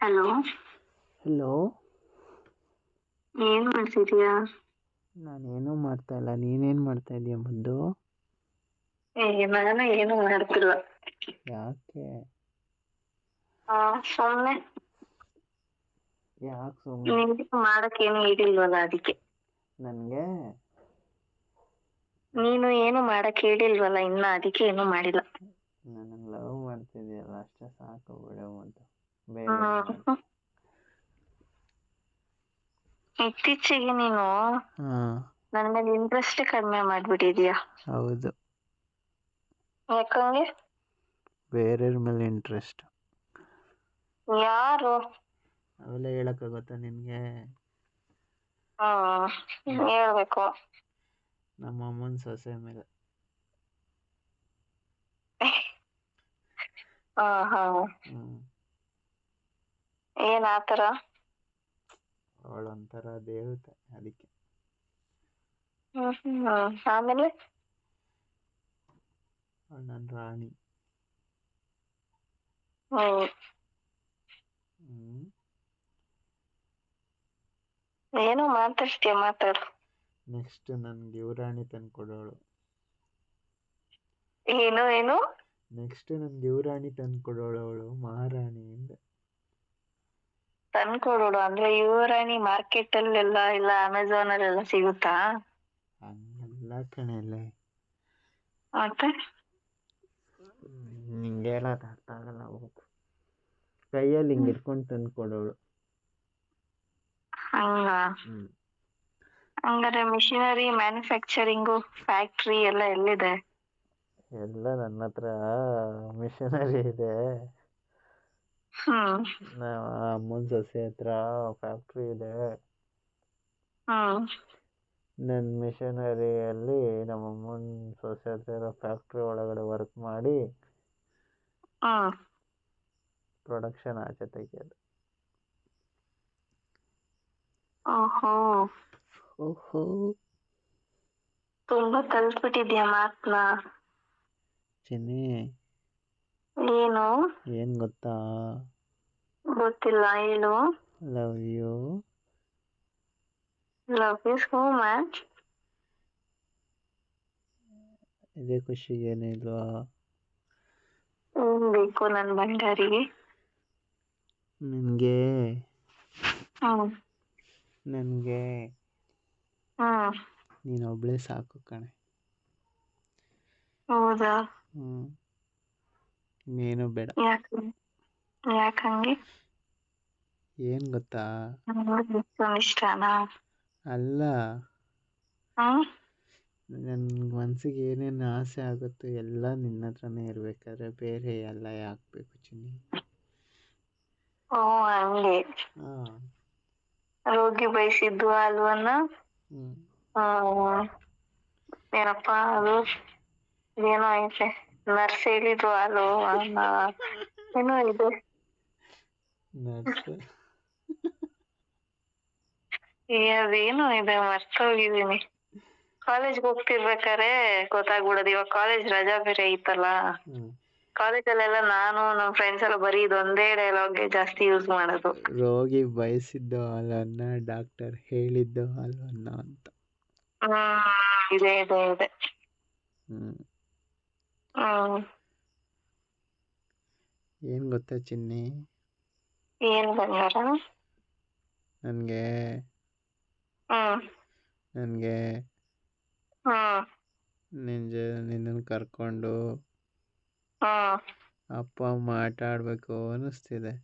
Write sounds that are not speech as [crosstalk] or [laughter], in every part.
Hello. Hello. ಏನ್ ಮಾಡ್ತಿದ್ಯಾ? ನಾನೇನು ಮಾಡ್ತಾ ಇಲ್ಲ. ನೀನೇನು ಮಾಡ್ತಾ ಇದೀಯ ಮುದ್ದು ಏ ನಾನು ಏನು ಮಾಡ್ತಿಲ್ಲ. ಯಾಕೆ? ಆ ಸುಮ್ನೆ. ಯಾಕೆ ಸುಮ್ಮನೆ ನಿನ್ಗೆ ಮಾಡಕ್ ಏನು ಹೇಳಿಲ್ವಲ್ಲ ಅದಕ್ಕೆ. ನನಗೆ? ನೀನು ಏನು ಮಾಡಕ್ ಹೇಳಿಲ್ವಲ್ಲ ಇನ್ನ ಅದಕ್ಕೆ ಏನು ಮಾಡಿಲ್ಲ. ನನಗೆ ಲವ್ ಮಾಡ್ತಿದ್ಯಲ್ಲ ಅಷ್ಟೇ ಸಾಕು ಬಿಡು ಮುದ್ದು ಹ್ಮ್. ಇತ್ತೀಚೆಗೆ ನೀನು ನನ್ ಮೇಲೆ ಇಂಟ್ರೆಸ್ಟ್ ಕಡಿಮೆ ಮಾಡ್ಬಿಟ್ಟಿದ್ಯಾ? ಹೌದು. ಯಾಕಂಗೆ? ಬೇರೆಯವ್ರ ಮೇಲೆ ಇಂಟ್ರೆಸ್ಟ್ ಯಾರು? ಅವೆಲ್ಲ ಗೊತ್ತಾ ನಿನಗೆ? ಹೇಳ್ಬೇಕು. ನಮ್ಮ ಅಮ್ಮನ ಸೊಸೆ ಮೇಲೆ. ಹಾ ಹಾ. ಏನ್ ಆತರ ಅವಳೊಂಥರ ದೇವತೆ ಅದಕ್ಕೆ. ಹ್ಮ್ ಹ್ಮ್. ಆಮೇಲೆ? ಅವಳು ನನ್ನ ರಾಣಿ. ಹ್ಮ್. ಹ್ಞೂ ಏನೋ ಮಾತಾಡ್ತೀಯ? ಮಾತಾಡು. ನೆಕ್ಸ್ಟ್ ನನ್ಗೆ ಯುವರಾಣಿ ತಂದು ಕೊಡೋಳು. ಏನು ಏನು? ನೆಕ್ಸ್ಟ್ ನನ್ಗೆ ಯುವರಾಣಿ ತಂದು ಕೊಡೋಳು ಅವಳು ಮಹಾರಾಣಿ ಅಂದೆ ತಂದ್ಕೊಡೋಡು. ಅಂದ್ರೆ ಯುವರಾಣಿ ಮಾರ್ಕೆಟ್ ಅಲ್ಲೆಲ್ಲ ಇಲ್ಲ ಅಮೆಝಾನ್ ಅಲ್ಲೆಲ್ಲ ಸಿಗುತ್ತಾ? ಹಂಗೆಲ್ಲ ಕಣೆಲೆ ಮತ್ತೆ? ನಿಂಗೆ ಹೇಳೋದು ಅರ್ಥ ಆಗಲ್ಲ ಹೋಗು. ಕೈಯಲ್ಲಿ ಹಿಂಗೆ ಇಟ್ಕೊಂಡು ತಂದು ಕೊಡೋಳು ಹಂಗ ಹಂಗಾದ್ರೆ ಹಂಗಾರೆ ಮಿಷಿನರಿ ಮ್ಯಾನುಫ್ಯಾಕ್ಚರಿಂಗು ಫ್ಯಾಕ್ಟ್ರಿ ಎಲ್ಲ ಎಲ್ಲಿದೆ? ಎಲ್ಲ ನನ್ನ ಹತ್ರ ಮಿಷನರಿ ಇದೆ. ನಮ್ಮ ಅಮ್ಮನ ಸೊಸೆ ಹತ್ರ ಫ್ಯಾಕ್ಟ್ರಿ ಇದೆ. ಹ್ಮ್ ನನ್ನ ಮಿಷನರಿಯಲ್ಲಿ ನಮ್ಮ ಅಮ್ಮನ ಸೊಸೆ ಹತ್ರ ಇರೋ ಫ್ಯಾಕ್ಟ್ರಿ ಒಳಗಡೆ ವರ್ಕ್ ಮಾಡಿ ಪ್ರೊಡಕ್ಷನ್ ಆಚೆ ತೆಗಿಯೋದು. ಓಹೋ. ಓಹೋ. ತುಂಬಾ ಕಲ್ತ್ಬಿಟ್ಟಿದ್ಯಾ ಮಾತ್ನ? ಚಿನ್ನಿ. ಏನು? ಏನ್ ಗೊತ್ತಾ? ಗೊತ್ತಿಲ್ಲ ಏನು? Love you love you so much ಇದೇ ಖುಷಿ ಏನಿಲ್ವಾ ಬೇಕು ನನ್ನ ಬಂಗಾರಿಗೆ ನನಗೆ? ಹ್ಮ್. ನನಗೆ? ನೀನು ಒಬ್ಳೆ ಸಾಕು ಕಣೆ. ಹೌದಾ? ಹ್ಞೂ ಇನ್ನೇನು ಬೇಡ. ಯಾಕೆ? ಯಾಕಂಗೆ ಏನು ಗೊತ್ತಾ? ಇಷ್ಟನಾ? ಅಲ್ಲ. ನನ್ ಮನ್ಸಿಗೆ ಏನೇನು ಆಸೆ ಆಗುತ್ತೋ ಎಲ್ಲ ನಿನ್ನ ಹತ್ರನೇ ಇರಬೇಕಾದ್ರೆ ಬೇರೆ ಎಲ್ಲ ಯಾಕ್ಬೇಕು ಚಿನ್ನಿ? ಓ ಹಂಗೆ. ಹಾ. ರೋಗಿ ಬಯಸಿದ್ದು ಅಲ್ವನ್ನ ಹ್ಞೂ ಹ್ಮ್. ಏನಪ್ಪ ಅದು? ಏನೋ ಐತೆ. ನರ್ಸ್ ಅನ್ನ ಏನೋ ಇದೆ ಅದೇನೋ ಇದೆ ಮರ್ತೋಗಿದೀನಿ ಕಾಲೇಜ್ಗೆ ಹೋಗ್ತಿರ್ಬೇಕಾರೆ ಗೊತ್ತಾಗ್ಬಿಡೋದು ಇವಾಗ ಕಾಲೇಜ್ ರಜಾ ಬೇರೆ ಐತಲ್ಲ ಕಾಲೇಜ್ ಕಾಲೇಜಲ್ಲೆಲ್ಲ ನಾನು ನಮ್ ಫ್ರೆಂಡ್ಸ್ ಎಲ್ಲ ಬರೀ ಇದೊಂದೇ ಡೈಲಾಗ್ ಜಾಸ್ತಿ ಯೂಸ್ ಮಾಡೋದು ರೋಗಿ ಬಯಸಿದ್ದು ಹಾಲನ್ನ ಡಾಕ್ಟರ್ ಹೇಳಿದ್ದು ಹಾಲನ್ನ ಅಂತ ಹ್ಮ್ ಇದೆ ಇದೆ ಇದೆ ಹ್ಮ್ ಏನು ಗೊತ್ತಾ ಚಿನ್ನಿ? ಏನ್ ಬಂಗಾರ? ನನ್ಗೆ ಹ್ಮ್ ನನಗೆ ಹ್ಮ್ ನಿನ್ನ ಜ ನಿನ್ನನ್ನು ಕರ್ಕೊಂಡು ಹ್ಮ್ ಅಪ್ಪ ಅಮ್ಮ ಆಟ ಆಡ್ಬೇಕು ಅನಿಸ್ತಿದೆ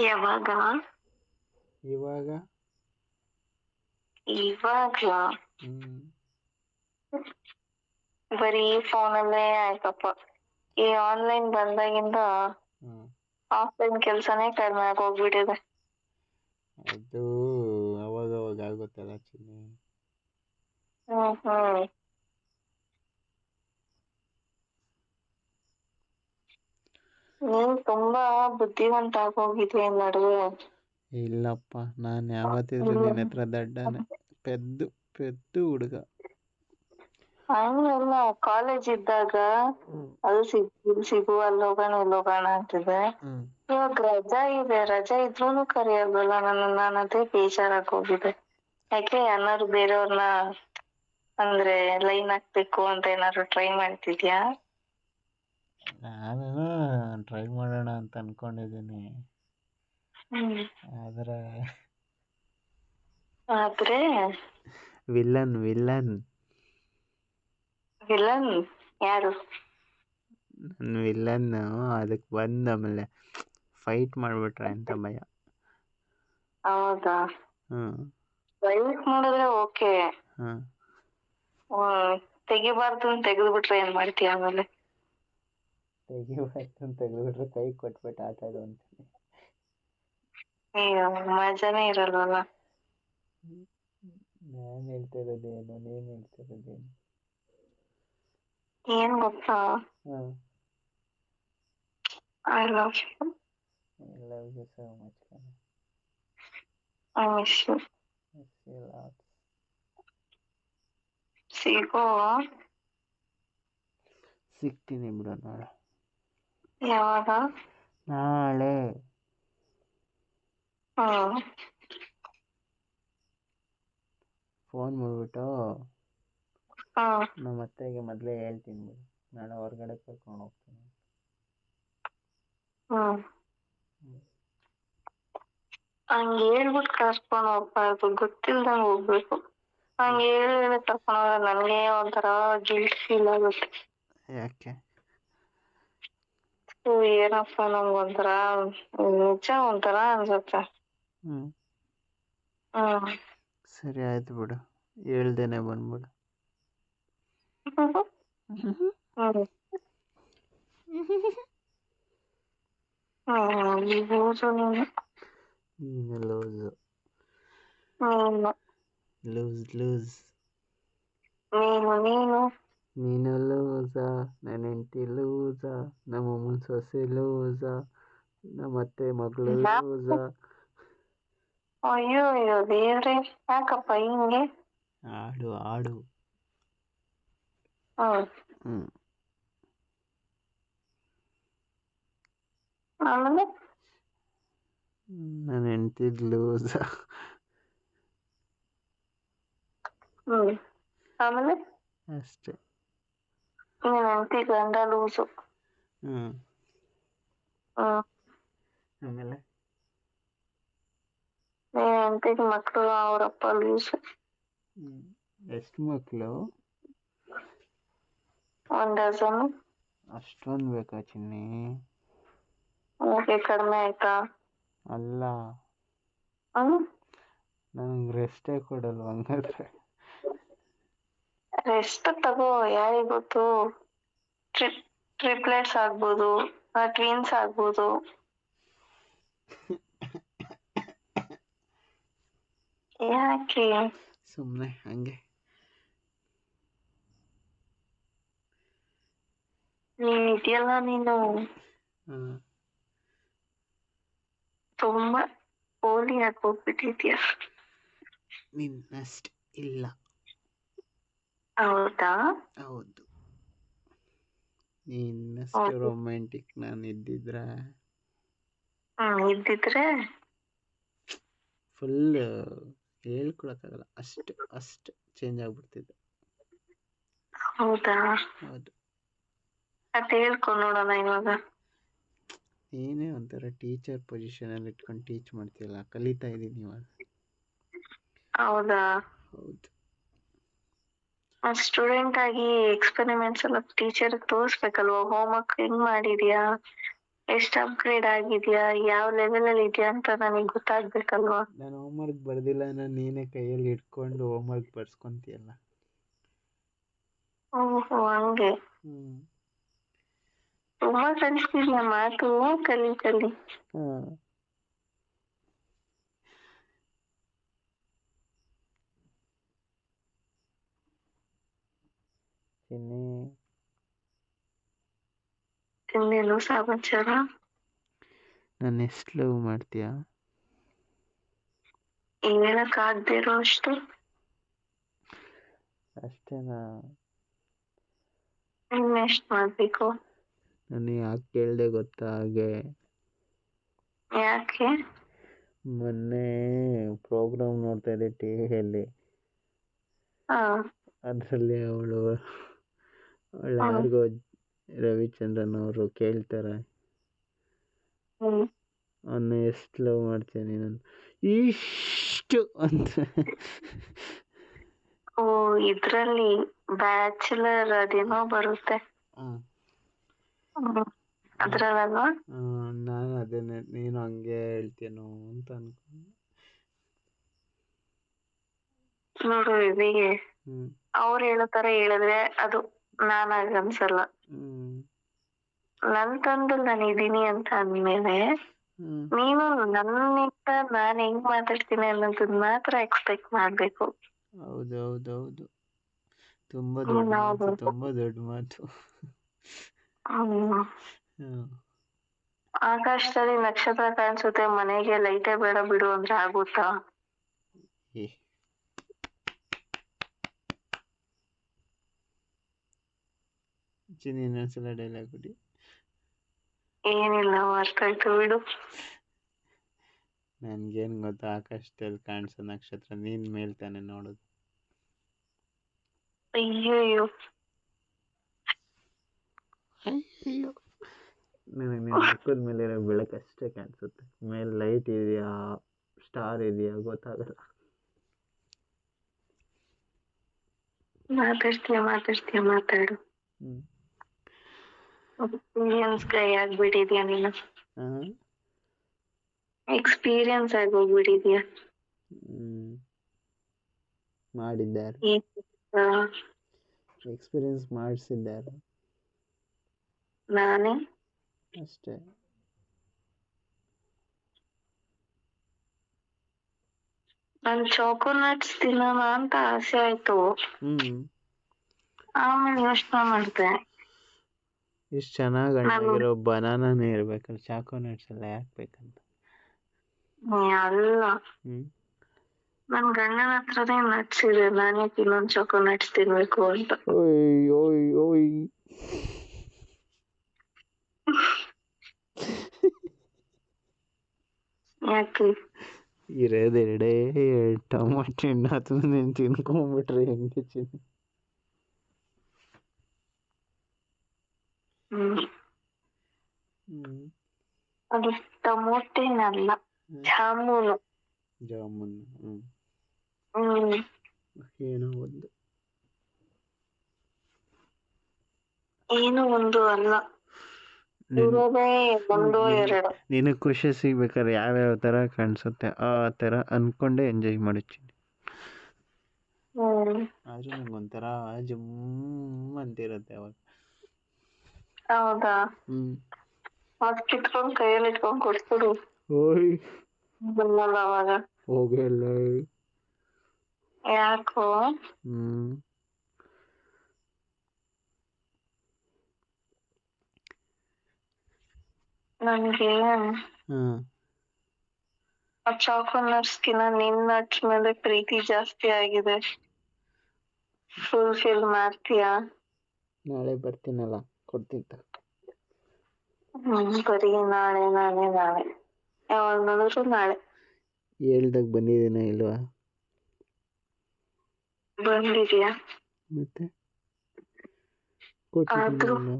ಯಾವಾಗ? ಇವಾಗ? ಇವಾಗ ಹ್ಞೂ ಬರೀ ಫೋನಲ್ಲೇ ಆಯ್ತಪ್ಪ ಈ ಆನ್ಲೈನ್ ಬಂದಾಗಿಂದ ಆಫ್ಲೈನ್ ಕೆಲಸನೇ ಕಡಿಮೆ ಆಗೋಗ್ಬಿಟ್ಟಿದೆ. ಅದು ಅವಾಗ ಅವಾಗ ಆಗುತ್ತಲ್ಲ ಚಿನ್ನಿ. ಹ್ಮ್ ಹ್ಮ್. ನೀನ್ ತುಂಬಾ ಬುದ್ಧಿವಂತ ಆಗೋಗಿದ್ಯಾ ಈ ನಡುವೆ? ಇಲ್ಲಪ್ಪ ನಾನು ಯಾವತ್ತಿದ್ರು ನಿನ್ನ ಹತ್ರ ದಡ್ಡನೆ. ಪೆದ್ದು ಪೆದ್ದು ಹುಡುಗ. ಹಂಗಲ್ಲ ಕಾಲೇಜ್ ಇದ್ದಾಗ ಅದು ಸಿಗ್ ಇಲ್ಲಿ ಸಿಗು ಅಲ್ಲಿ ಹೋಗೋಣ ಇಲ್ಲಿ ಹೋಗೋಣ ಅಂತಿದೆ. ಇವಾಗ ರಜಾ ಇದೆ ರಜಾ ಇದ್ರೂನು ಕರೆಯೋದಲ್ಲ ನನ್ನ ನಾನು ಅದೇ ಬೇಜಾರಾಗ್ ಹೋಗಿದೆ. ಯಾಕೆ ಯಾರು ಬೇರೆಯವ್ರನ್ನ ಅಂದ್ರೆ ಲೈನ್ ಹಾಕ್ಬೇಕು ಅಂತ ಏನಾದ್ರು ಟ್ರೈ ಮಾಡ್ತಿದ್ಯಾ? ನಾನು ಟ್ರೈ ಮಾಡೋಣ ಅಂತ ಅನ್ಕೊಂಡಿದ್ದೀನಿ. ಆದ್ರೆ ಆದರೆ ವಿಲ್ಲನ್ ವಿಲನ್ ವಿಲನ್ ಯಾರು? ನನ್ನ ವಿಲನ್ನು ಅದಕ್ಕೆ ಬಂದ ಆಮೇಲೆ ಫೈಟ್ ಮಾಡಿಬಿಟ್ರೆ ಅಂತ ಭಯ. ಹೌದಾ? ಹ್ಞೂ ಪ್ರೈವೇಟ್ ಮಾಡಿದ್ರೆ ಓಕೆ ಹ್ಮ್. ತೆಗಿಬಾರ್ದು ಅಂತ ತೆಗೆದು ಬಿಟ್ರೆ ಏನ್ ಮಾಡ್ತೀಯ ಆಮೇಲೆ? ತೆಗಿಬಾರ್ದು ಅಂತ ತೆಗೆದ್ಬಿಟ್ರೆ ಕೈ ಕೊಟ್ಬಿಟ್ಟು ಆಟ ಆಡು ಅಂತ. ಅಯ್ಯೋ ಮಜಾನೇ ಇರಲ್ವಲ್ಲ? ನಾನು ಹೇಳ್ತಿರೋದೇನು ನೀನು ಹೇಳ್ತಿರೋದೇನು ಏನ್ ಗೊತ್ತಾ ಹಾಂ I love you I love you so much ಕಣ I miss you miss you lot ಸಿಗೋ ಸಿಗ್ತೀನಿ ಬಿಡು ನಾಳೆ ಯಾವಾಗ? ನಾಳೆ. ಹ್ಮ್. ಫೋನ್ ಮಾಡಿಬಿಟ್ಟು ಹ್ಮ್ ನಮ್ಮ ಅತ್ತೆಗೆ ಮೊದಲೇ ಹೇಳ್ತೀನಿ ಬಿಡು. ನಾಳೆ ಹೊರಗಡೆ ಕರ್ಕೊಂಡು ಹೋಗ್ತೀನಿ ಹ್ಮ್ ಹಂಗ ಹೇಳ್ಬಿಟ್ಟು ಕರ್ಕೊಂಡ್ ಹೋಗ್ಬಾರ್ದು ಗೊತ್ತಿಲ್ದಂಗ್ ಹೋಗ್ಬೇಕು. ಹಂಗ ಹೇಳಿ ಕರ್ಕೊಂಡ್ ಹೋದ್ರೆ ನನ್ಗೆ ಒಂಥರ ಗಿಲ್ಟ್ ಫೀಲ್ ಆಗುತ್ತೆ. ಯಾಕೆ? ಓ ಏನಪ್ಪ ನಮ್ಗ್ ಒಂಥರ ನಿಜ ಒಂಥರ ಅನ್ಸುತ್ತೆ. ಹ್ಞೂ ಹ್ಮ್. ಸರಿ ಆಯ್ತು ಬಿಡು. ಹೇಳ್ದೇನೆ ಬಂದ್ಬಿಡು. ಹ್ಮ್ ಹ್ಮ್ ಲೂಸು ನೀನು ನೀನು ಲೂಸು ನೀನು ಲೂಸ್ ಲೂಸ್ ನೀನು ನೀನು ನೀನು ಲೂಸ ನನ್ನ ಹೆಂಡತಿ ಲೂಸ ನಮ್ಮ ಅಮ್ಮನ ಸೊಸೆ ಲೂಸ ನಮ್ಮ ಅತ್ತೆ ಮಗಳು ಲೂಸ ಅಯ್ಯೋ ಅಯ್ಯೋ ದೇವ್ರೆ ಯಾಕಪ್ಪ ಹಿಂಗೆ ಆಡು ಆಡು ಹ್ಮ್ ಹ್ಞೂ ಆಮೇಲೆ ನನ್ನ ಹೆಂಡತಿದ್ ಲೂಸ ಹ್ಮ್ ಆಮೇಲೆ ಅಷ್ಟೇ ನೀನ್ ಹೆಂಡ್ತಿ ಗಂಡ ಲೂಸು ಹ್ಞೂ ಹ್ಮ್ ಆಮೇಲೆ ನೀನ್ ಹೆಂಡ್ತಿಗ್ ಮಕ್ಳು ಅವ್ರಪ್ಪ ಲೂಸು ಹ್ಞೂ ಎಷ್ಟು ಮಕ್ಕಳು ಒಂದ್ ಡಜನ್. ಅಷ್ಟೊಂದು ಬೇಕಾ ಚಿನ್ನಿ? ಓಕೆ ಕಡಿಮೆ ಆಯ್ತಾ? ಅಲ್ಲ. ಹ್ಮ್. ನನಗೆ ರೆಸ್ಟೇ ಕೊಡಲ್ವ ಹಂಗಾದ್ರೆ? ರೆಸ್ಟ್ ತಗೋ ಯಾರಿಗ್ ಗೊತ್ತು? ಟ್ರಿಪ್ಲೆಟ್ಸ್ ಆಗ್ಬೋದು ಟ್ವಿನ್ಸ್ ಆಗ್ಬೋದು. [coughs] ಯಾಕೆ? ಸುಮ್ಮನೆ ಹಂಗೆ. ನೀನ್ ಇದೆಯಲ್ಲ ನೀನು ತುಂಬಾ ಹೋಲಿ ಆಗಿ ನಿನ್ನಷ್ಟ ಇಲ್ಲ ಹೌದಾ ಹೌದು ನಿನ್ನಷ್ಟು. ರೊಮ್ಯಾಂಟಿಕ್ ನಾನು ಇದ್ದಿದ್ರೆ ಇದ್ದಿದ್ರೆ ಫುಲ್ ಹೇಳ್ಕೊಳಕ್ಕಾಗಲ್ಲ ಅಷ್ಟು ಅಷ್ಟು ಚೇಂಜ್ ಆಗ್ಬಿಡ್ತಿದ್ದೆ ಹೌದಾ ಹೌದು. ಅದ್ ನೋಡೋಣ ಇವಾಗ. ಏನೇ ಒಂಥರ ಟೀಚರ್ ಪೊಸಿಷನ್ ಅಲ್ಲಿ ಇಟ್ಕೊಂಡು ಟೀಚ್ ಮಾಡ್ತೀಯಲ್ಲ ಕಲಿತಾ ಇದ್ದೀನಿ ಇವಾಗ. ಹೌದಾ? ಹೌದು. ಸ್ಟೂಡೆಂಟ್ ಆಗಿ ಎಕ್ಸ್ಪೆರಿಮೆಂಟ್ಸ್ ಎಲ್ಲ ಟೀಚರ್ ತೋರಿಸ್ಬೇಕಲ್ವಾ? ಹೋಮ್ವರ್ಕ್ ಹೆಂಗ್ ಮಾಡಿದ್ಯಾ? ಎಷ್ಟು ಅಪ್ಗ್ರೇಡ್ ಆಗಿದ್ಯಾ? ಯಾವ ಲೆವೆಲ್ ಅಲ್ಲಿ ಇದೆಯಾ ಅಂತ ನನಗೆ ಗೊತ್ತಾಗ್ಬೇಕಲ್ವಾ? ನಾನು ಹೋಮ್ವರ್ಕ್ ಬರ್ದಿಲ್ಲ ನಾನು ನೀನೇ ಕೈಯಲ್ಲಿ ಇಟ್ಕೊಂಡು ಹೋಮ್ವರ್ಕ್ ಬರ್ಸ್ಕೊತೀಯಲ್ಲ. ಓಹೋ ಹಂಗೆ. ಹ್ಞೂ ತುಂಬಾ ಕಲಿತಿದ್ಯಾ ಮಾತು ಕಲಿ ಚಿನ್ನಿ ಇನ್ನೇನು ಸಮಾಚಾರ ನನ್ನ ಎಷ್ಟು ಲವ್ ಮಾಡ್ತೀಯಾ? ಹೇಳಕ್ ಆಗದೆ ಇರೋ ಅಷ್ಟು ಅಷ್ಟೇನಾ ಇನ್ನೆಷ್ಟ್ ಮಾಡ್ಬೇಕು? ನಾನು ಯಾಕೆ ಕೇಳಿದೆ ಗೊತ್ತಾ ಹಾಗೆ? ಯಾಕೆ? ಮೊನ್ನೆ ಪ್ರೋಗ್ರಾಮ್ ನೋಡ್ತಾ ಇದ್ದೆ ಟಿ ವಿಯಲ್ಲಿ ಹಾ. ಅದರಲ್ಲಿ ಅವಳು ಅವಳು. ಯಾರಿಗೋ ರವಿಚಂದ್ರನ್ ಅವರು ಕೇಳ್ತಾರೆ. ಹ್ಮ್. ಅವನ್ನ ಎಷ್ಟು ಲವ್ ಮಾಡ್ತೀನಿ ನಾನು ಇಷ್ಟು ಅಂತ. ಓ ಇದರಲ್ಲಿ ಬ್ಯಾಚುಲರ್ ಅದೇನೋ ಬರುತ್ತೆ. ಹ್ಮ್. ಅದ್ರಲ್ಲಲ್ವಾ ನಾನು ಅದನ್ನೇ ನೀನು ಹಂಗೆ ಹೇಳ್ತೀನೋ ಅಂತ ಅನ್ಕೊಂಡೆ. ನೋಡು ಇದಿಗೆ ಹ್ಮ್. ಅವ್ರು ಹೇಳೋ ತರ ಹೇಳಿದ್ರೆ ಅದು ನಾನಾಗ ಅನ್ಸಲ್ಲ. ಹ್ಮ್. ನನ್ ತಂದಲ್ಲಿ ನಾನು ಇದೀನಿ ಅಂತ ಅಂದ್ಮೇಲೆ ಹ್ಮ್. ನೀನು ನನ್ನಿಂದ ನಾನ್ ಹೆಂಗ್ ಮಾತಾಡ್ತೀನಿ ಅನ್ನೋದನ್ನ ಮಾತ್ರ ಎಕ್ಸ್ಪೆಕ್ಟ್ ಮಾಡ್ಬೇಕು. ಹೌದು ಹೌದು ಹೌದು ತುಂಬ ಹ್ಮ್, ದೊಡ್ಡ ಹೌದು. ತುಂಬ ದೊಡ್ಡ ಮಾತು. ಆಕಾಶದಲ್ಲಿ ನಕ್ಷತ್ರ ಕಾಣಿಸುತ್ತೆ ಮನೆಗೆ ಲೈಟೇ ಬೇಡ ಬಿಡು ಅಂದ್ರೆ ಆಗುತ್ತಾ? ಇನ್ನೊಂದ್ಸಲ ಡೈಲಾಗ್ ಬಿಡಿ ಏನಿಲ್ಲ ಮರ್ತಾಯ್ತು ಬಿಡು. ನನ್ಗೇನ್ ಗೊತ್ತಾ ಆಕಾಶದಲ್ಲಿ ಕಾಣಿಸೋ ನಕ್ಷತ್ರ ನೀನ್ ಮೇಲ್ತಾನೆ ನೋಡೋದು. ಅಯ್ಯಯ್ಯೋ. ಅಯ್ಯೋ ನನಗೆ ನಿನ್ನ ಮುಖದ ಮೇಲಿರೋ ಬೆಳಕು ಅಷ್ಟೇ ಕಾಣಿಸುತ್ತೆ. ಮೇಲೆ ಲೈಟ್ ಇದೆಯಾ ಸ್ಟಾರ್ ಇದೆಯಾ ಗೊತ್ತಾಗಲ್ಲ. ಮಾತಾಡ್ತೀಯ ಮಾತಾಡ್ತೀಯ ಮಾತಾಡು. ಎಕ್ಸ್ಪೀರಿಯನ್ಸ್ ಕೈ ಆಗ್ಬಿಟ್ಟಿದ್ಯಾ ನೀನು? ಹ್ಮ್ ಎಕ್ಸ್ಪೀರಿಯನ್ಸ್ ಆಗೋಗ್ಬಿಟ್ಟಿದ್ಯಾ? ಮಾಡಿದ್ದಾರೆ. ಎಕ್ಸ್ಪೀರಿಯನ್ಸ್ ಮಾಡಿಸಿದ್ದಾರೆ. ನಾನೇ? ಅಷ್ಟೇ. ನನ್ ಚಾಕೋನಟ್ಸ್ ತಿನ್ನೋಣ ಅಂತ ಆಸೆ ಆಯ್ತು. ಹ್ಮ್. ಆಮೇಲೆ ಯೋಚನೆ ಮಾಡ್ದೆ. ಇಷ್ಟು ಚೆನ್ನಾಗಿ ಹಣ್ಣಾಗಿರೋ ಬನಾನಾನೇ ಇರ್ಬೇಕಲ್ಲ ಚಾಕೋ ನಟ್ಸ್ ಎಲ್ಲ ಯಾಕೆ ಬೇಕಂತ? ಅಲ್ಲ. ಹ್ಮ್. ನನ್ ಗಂಡನ ಹತ್ರನೇ ನಟ್ಸ್ ಇದೆ ನಾನೇ ಇನ್ನೊಂದ್ ಚಾಕೋನಟ್ಸ್ ತಿನ್ಬೇಕು ಅಂತ. ಓಯ್ ಓಯ್ ಓಯ್. ಯಾಕೆ? ಇರೋದು ಎರಡೇ ಎರಡು ಟೊಮಾಟೊ ಹಣ್ಣು ಅದನ್ನ ನೀನು ತಿನ್ಕೊಂಬಿಟ್ರೆ ಹೆಂಗೆ ಚಿನ್ನ ಅದು ಟಮೋಟೆನಲ್ಲ ಜಾಮೂನು. ಜಾಮೂನ್ ಹ್ಮ್. ಏನೋ ಒಂದು. ಏನೋ ಒಂದು ಅಲ್ಲ ನಿನ್ ಇರೋದೇ ಒಂದು ನಿನ್- ಎರಡು ನಿನಗೆ ಖುಷಿ ಸಿಗ್ಬೇಕಾದ್ರೆ ಯಾವ್ಯಾವ ತರ ಕಾಣಿಸುತ್ತೆ ಆ ತರ ಅನ್ಕೊಂಡೆ ಎಂಜಾಯ್ ಮಾಡುತ್ತೀನಿ ಆದ್ರೂ ನಂಗೆ ಒಂಥರ ಜುಮ್ ಅಂತಿರುತ್ತೆ ಅವಾಗ. ಹೌದಾ? ಹ್ಮ್. ಅದ್ ಕಿತ್ಕೊಂಡ್ ಕೈಯಲ್ಲಿ ಇಟ್ಕೊಂಡು ಕೊಟ್ಬಿಡು ಓಯ್. ಬಂದಲ್ಲ ಅವಾಗ. ಹೋಗಲ್ಲ ಯಾಕೋ? ಹ್ಮ್. ನನ್ಗೆ ಹ್ಮ್ ಆ ಕಿನ್ನ ನಿನ್ ನಟ್ಸ್ ಮೇಲೆ ಪ್ರೀತಿ ಜಾಸ್ತಿ ಆಗಿದೆ. ಫುಲ್ಫಿಲ್ ಮಾಡ್ತೀಯಾ? ನಾಳೆ ಬರ್ತೀನಲ್ಲ ಕೊಡ್ತೀನಿ ತಗೋ. ಹ್ಮ್ ಬರೀ ನಾಳೆ ನಾಳೆ ನಾಳೆ. ಯಾವಾಗ ನೋಡಿದ್ರು ನಾಳೆ. ಹೇಳ್ದಾಗ ಬಂದಿದ್ದೀನ ಇಲ್ವಾ? ಬಂದಿದ್ಯಾ? ಮತ್ತೆ? ಆದ್ರೂ- ಕೊಟ್ಟಿದ್ದೀನಲ್ಲ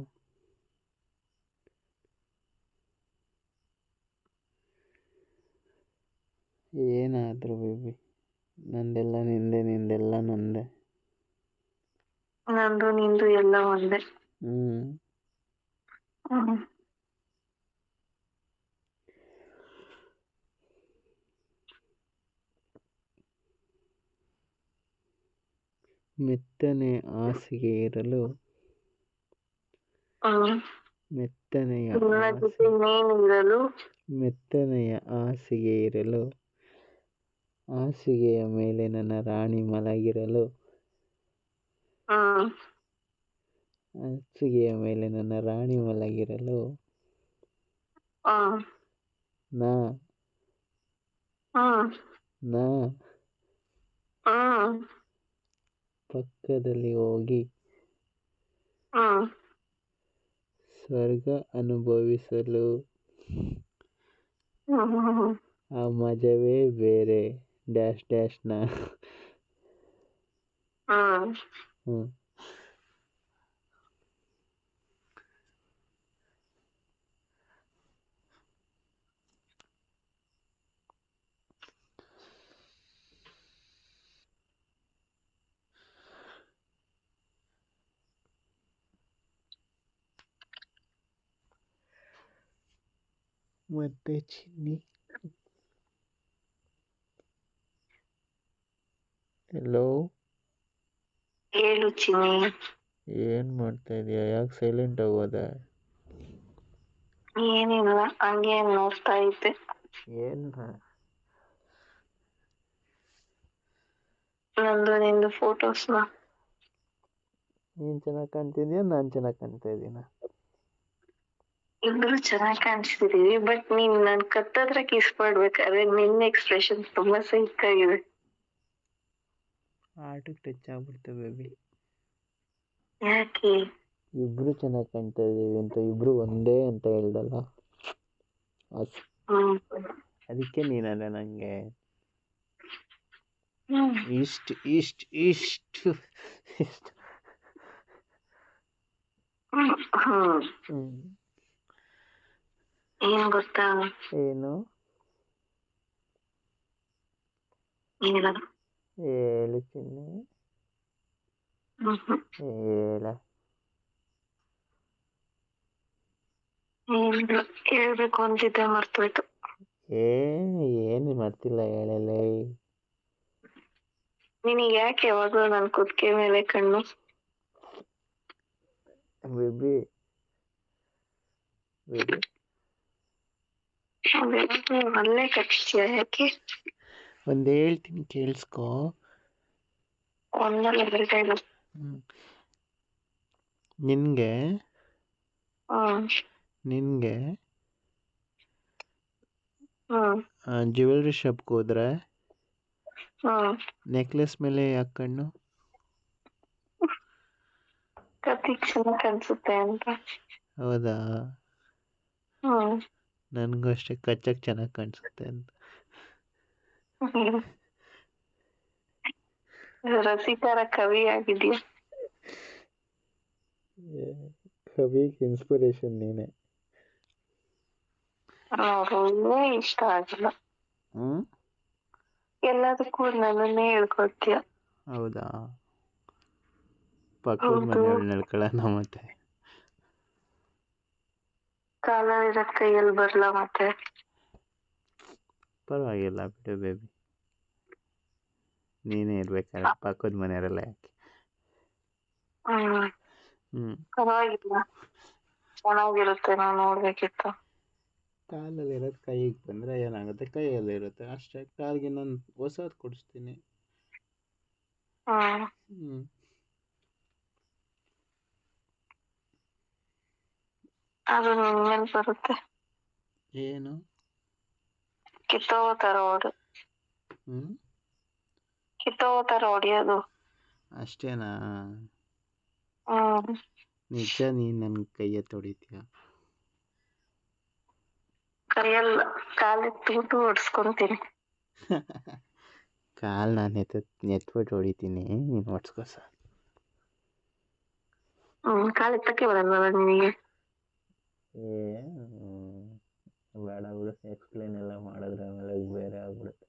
ಏನಾದರೂ ಬೇಬಿ. ನಂದೆಲ್ಲ ನಿಂದೆ ನಿಂದೆಲ್ಲ ನಂದೆ. ನಂದು ನಿಂದು ಎಲ್ಲ ಒಂದೇ. ಹ್ಮ್. ಮೆತ್ತನೆ ಹಾಸಿಗೆ ಇರಲು ಹ್ಮ್. ಮೆತ್ತನೆಯ ನಿನ್ನ ಹಾಸಿ ಜೊತೆ ನೀನಿರಲು ಮೆತ್ತನೆಯ ಹಾಸಿಗೆ ಇರಲು ಹಾಸಿಗೆಯ ಮೇಲೆ ನನ್ನ ರಾಣಿ ಮಲಗಿರಲು. ಆ. ಹಾಸಿಗೆಯ ಮೇಲೆ ನನ್ನ ರಾಣಿ ಮಲಗಿರಲು. ನಾ. ಆ. ನಾ. ಪಕ್ಕದಲ್ಲಿ ಹೋಗಿ. ಸ್ವರ್ಗ ಅನುಭವಿಸಲು. ಆ ಮಜವೇ ಬೇರೆ. dash dash na. Ah. Mm. What did you need? Hello ಹೇಳು ಚಿನ್ನಿ. ಏನು ಮಾಡ್ತಾ ಇದೀಯಾ? ಯಾಕೆ ಸೈಲೆಂಟ್ ಆಗೋದ ಏನಿಲ್ಲ ಹಂಗೆ ನೋಡ್ತಾ ಇದ್ದೆ. ಏನು ನಂದು ನಿಂದು ಫೋಟೋಸ್ನ ನೀನ್ ಚೆನ್ನಾಗಿ ಕಾಣ್ತಿದ್ಯಾ? ನಾನ್ ಚೆನ್ನಾಗಿ ಕಾಣ್ತಾ ಇದ್ದೀನ? ಇಬ್ರು ಚೆನ್ನಾಗಿ ಕಾಣಿಸ್ತಿದೀವಿ ಬಟ್ ನೀನ್ ನನ್ ಕತ್ತತ್ರ ಕಿಸ್ ಮಾಡ್ಬೇಕಾದ್ರೆ ನಿನ್ನ ಎಕ್ಸ್ಪ್ರೆಷನ್ ತುಂಬಾ ಸೈಕ್ ಆಗಿದೆ. ಆಟಕ್ಕೆ ಟಚ್ ಆಗ್ಬಿಡ್ತವೆ ಬೇಬಿ ಯಾಕೆ? ಇಬ್ರು ಚೆನ್ನಾಗಿ ಕಾಣ್ತಾ ಇದೀವಿ ಅಂತ ಇಬ್ರು ಒಂದೇ ಅಂತ ಹೇಳ್ದಲ್ಲ. ಅಸ್ ಅದಕ್ಕೆ ನೀನಲ್ಲ ನಂಗೆ. ಇಷ್ಟ್ ಇಷ್ಟ್ ಇಷ್ಟು ಇಷ್ಟ್. ಏನು ಹ್ಮ್. ಹ್ಮ್. ಏನ್ ಗೊತ್ತಾ? ಏನು? ಏನಿಲ್ಲ ಹೇಳು ಚಿನ್ನಿ ಏಳ ಹೇಳ್ಬೇಕು ಅಂತಿದ್ದೆ ಮರ್ತೋಯ್ತು ಏ ಏನು ಮಾಡ್ತಿಲ್ಲ ಹೇಳಲೇ ನಿನಗೆ ಯಾಕೆ ಯಾವಾಗ್ಲೂ ನನ್ ಕುತ್ತಿಗೆ ಮೇಲೆ ಕಣ್ಣು ಬೇಬಿ ಬೇಬಿ ಅಲ್ಲೇ ಕಚ್ತೀಯ ಯಾಕೆ ಒಂದು ಹೇಳ್ತೀನಿ ಕೇಳಿಸ್ಕೋ. ನಿನಗೆ ನಿನಗೆ ಜ್ಯುವೆಲ್ರಿ ಶಾಪ್ಗೆ ಹೋದ್ರೆ ನೆಕ್ಲೆಸ್ ಮೇಲೆ ಯಾಕೆ ಕಣ್ಣು? ಕಾಣಿಸುತ್ತೆ ಅಂತ. ಹೌದಾ? ಹಾ. ನನಗೂ ಅಷ್ಟೇ ಕಚ್ಚಕ್ಕೆ ಚೆನ್ನಾಗಿ ಕಾಣಿಸುತ್ತೆ ಅಂತ. [laughs] ರಸಿಕರ ಕವಿ ಆಗಿದ್ಯಾ ಕವಿಗೆ ಇನ್ಸ್ಪಿರೇಷನ್ ನೀನೆ. ನೋಡು ಇಷ್ಟ ಆಗಿಲ್ಲ. ಎಲ್ಲದಕ್ಕೂ ನನ್ನನ್ನೇ ಹೇಳ್ಕೊಡ್ತೀಯ. ಹೌದಾ? ಪಕ್ಕದ. ಮನೆಯವ್ಳು ನಡ್ಕೊಳ್ಳೋಣ ಮತ್ತೆ. ಕಾಲ ಇರೋ ಕೈಯಲ್ಲಿ ಬರ್ಲಾ ಮತ್ತೆ? ಪರವಾಗಿಲ್ಲ ಬಿಡು ಬೇಬಿ ನೀನೇ ಇರ್ಬೇಕಾದ್ರೆ ಪಕ್ಕದ ಮನೆಯವರೆಲ್ಲ ಯಾಕೆ? ಹ್ಮ್. ಹ್ಞೂ ಪರವಾಗಿಲ್ಲ. ಚೆನ್ನಾಗಿರುತ್ತೆ ನಾವು ನೋಡ್ಬೇಕಿತ್ತು. ಕಾಲಲ್ಲಿರೋದು ಕೈಗೆ ಬಂದ್ರೆ ಏನಾಗುತ್ತೆ? ಕೈಯಲ್ಲಿ ಇರುತ್ತೆ. ಅಷ್ಟೇ ಕಾಲಿಗೆ ನಾನು ಹೊಸದು ಕೊಡಿಸ್ತೀನಿ. ಹ್ಮ್. ಹ್ಞೂ ಅದು ನಿನ್ ಮೇಲ್ ಬರುತ್ತೆ. ಏನು? ಕಿತ್ತೋ ತರ ಹೊಡು ಹ್ಞೂ ಕಿತ್ತೋ ತರ ಹೊಡಿಯೋದು ಅಷ್ಟೇನಾ ನಿಜ ನೀ ನನ್ನ ಕೈಯ ತೊಡಿತೀಯ ಕೈಯಲ್ಲ ತೂತು ಹೊಡ್ಸ್ಕೊಂತೀನಿ. [laughs] ಕಾಲು ನಾನು ಎತ್ತ ಎತ್ಬಿಟ್ಟು ಹೊಡಿತೀನಿ ನೀನು ಹೊಡ್ಸ್ಕೊ ಸರ್ ಹ್ಮ್ ಬರಲ್ಲ ಬರಲ್ವಲ್ಲ ನಿನಗೆ? ಏ ಬೇಡ ಬಿಡು ಎಕ್ಸ್ಪ್ಲೇನ್ ಎಲ್ಲ ಮಾಡಿದ್ರೆ ಆಮೇಲೆ ಬೇರೆ ಆಗ್ಬಿಡುತ್ತೆ.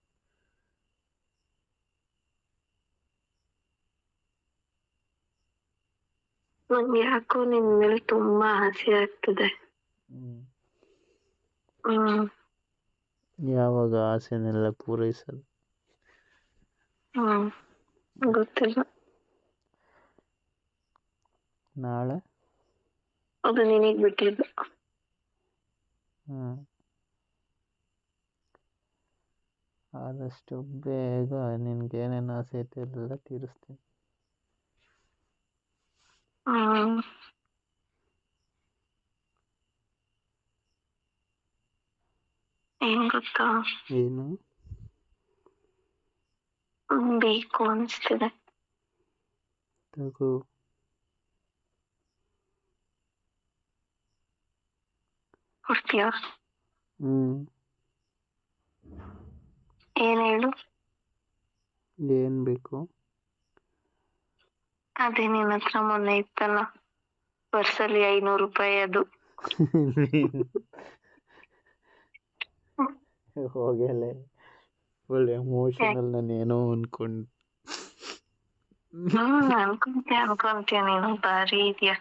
ನಂಗೆ ಯಾಕೋ ನಿನ್ ಮೇಲೆ ತುಂಬಾ ಆಸೆ ಆಗ್ತದೆ. ಹ್ಮ್. ಯಾವಾಗ ಆಸೆನೆಲ್ಲ ಪೂರೈಸೋದು? ಹ್ಮ್. ಗೊತ್ತಿಲ್ಲ. ನಾಳೆ? ಅದು ನಿನಗೆ ಬಿಟ್ಟಿದ್ದು. ಹ್ಞೂ ಆದಷ್ಟು ಬೇಗ ನಿನ್ಗೆ ಏನೇನು ಆಸೆ ಐತೆ ಎಲ್ಲ ತೀರಿಸ್ತೀನಿ. ಹ್ಮ್ ಏನ್ ಗೊತ್ತಾ? ಏನು? ಹ್ಮ್, ಬೇಕು ಅನಿಸ್ತಿದೆ. ತಗೋ. ಕೊಡ್ತೀಯಾ? ಹ್ಞೂ ಏನ್ ಹೇಳು? ಏನ್ ಬೇಕು? ಅದೇ ನಿನ್ನ ಹತ್ರ ಮೊನ್ನೆ ಇತ್ತಲ್ಲ ಪರ್ಸಲ್ಲಿ ಐನೂರು ರೂಪಾಯಿ ಅದು. ಹೋಗಲೆ ಫುಲ್ ಎಮೋಷನಲ್ ನಾನು ಏನೋ ಅನ್ಕೊಂಡು. ಹ್ಮ್ ಅನ್ಕೊಂತೀಯ ಅನ್ಕೊಂತೀಯ ನೀನು ಬಾರಿ ಇದೆಯಾ.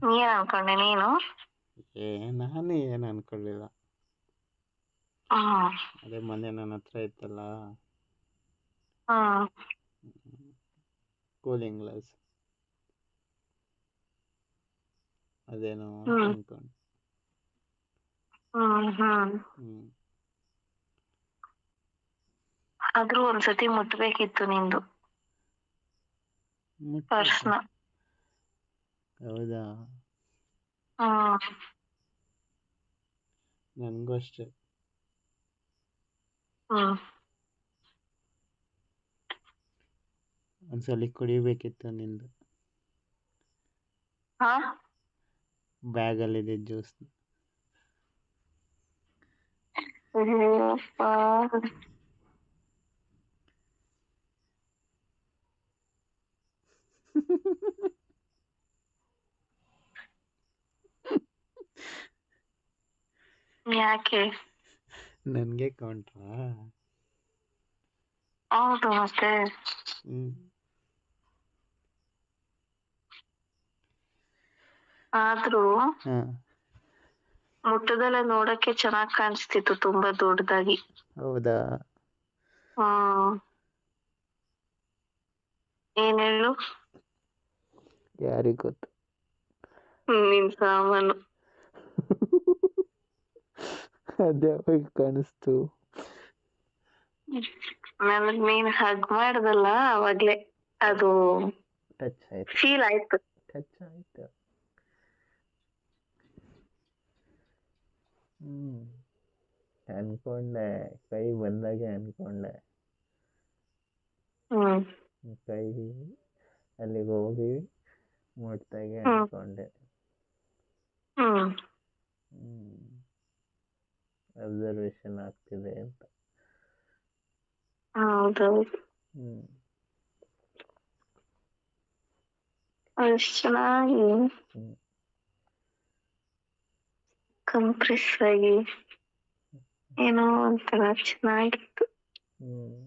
ನೀನ್ ಅನ್ಕೊಂಡೆ ನೀನು? ಏ ನಾನು ಏನು ಅನ್ಕೊಳ್ಳಿಲ್ಲ ಹ್ಮ್ ಅದೇ ಮೊನ್ನೆ ನನ್ನ ಹತ್ರ ಇತ್ತಲ್ಲ. ಹ್ಮ್ ಕೂಲಿಂಗ್ ಗ್ಲಾಸ್ ಅದೇನೋ ಹ್ಮ್. ಅನ್ಕೊಂಡು. ಹ್ಮ್. ಹ್ಞೂ ಆದ್ರೂ ಒಂದ್ಸತಿ ಮುಟ್ಬೇಕಿತ್ತು ನಿಂದು. ಪರ್ಸ್ನ ಹೌದಾ? ಹಾ. ನನಗೂ ಅಷ್ಟೇ. ಒಂದ್ಸಲಿ ಕುಡಿಬೇಕಿತ್ತು ನಿಂದು ಹಾ ಬ್ಯಾಗಲ್ಲಿದೆ ಜ್ಯೂಸ್ ಅಯ್ಯಪ್ಪ ಯಾಕೆ ನನಗೆ ಕೌಂಟ್ರಾ ಹೌದು ಮತ್ತೆ? ಆದ್ರೂ ಮುಟ್ಟದಲ್ಲ ನೋಡಕ್ಕೆ ಚೆನ್ನಾಗ್ ಕಾಣಿಸ್ತಿತ್ತು ತುಂಬಾ ದೊಡ್ಡದಾಗಿ. ಹೌದಾ? ಏನ್ ಹೇಳು? ಯಾರಿಗೆ ಗೊತ್ತು? ನಿನ್ ಸಾಮಾನು. [laughs] ಅದೇ ಕಾಣಿಸ್ತು. ನನಗ್ ನೀನ್ ಹಗ್ ಮಾಡ್ದಲ್ಲ ಅವಾಗ್ಲೇ ಅದು ಟಚ್ ಆಯ್ತು. ಫೀಲ್ ಆಯ್ತು. ಟಚ್ ಆಯ್ತು. ಹ್ಮ್. ಅನ್ಕೊಂಡೆ ಕೈ ಬಂದಾಗೆ ಅನ್ಕೊಂಡೆ. ಕೈ ಅಲ್ಲಿಗೆ ಹೋಗಿ ಮುಟ್ದಾಗೆ ಅನ್ಕೊಂಡೆ ಹ್ಮ್ ಹ್ಮ್ ಅಬ್ಸರ್ವೇಷನ್ ಆಗ್ತಿದೆ ಅಂತ. ಹೌದೌದು. ಹ್ಮ್. ಅಷ್ಟ್ ಚೆನ್ನಾಗಿ. ಕಂಪ್ರೆಸ್ ಆಗಿ ಏನೋ ಒಂಥರ ಚೆನ್ನಾಗಿತ್ತು. ಹ್ಮ್.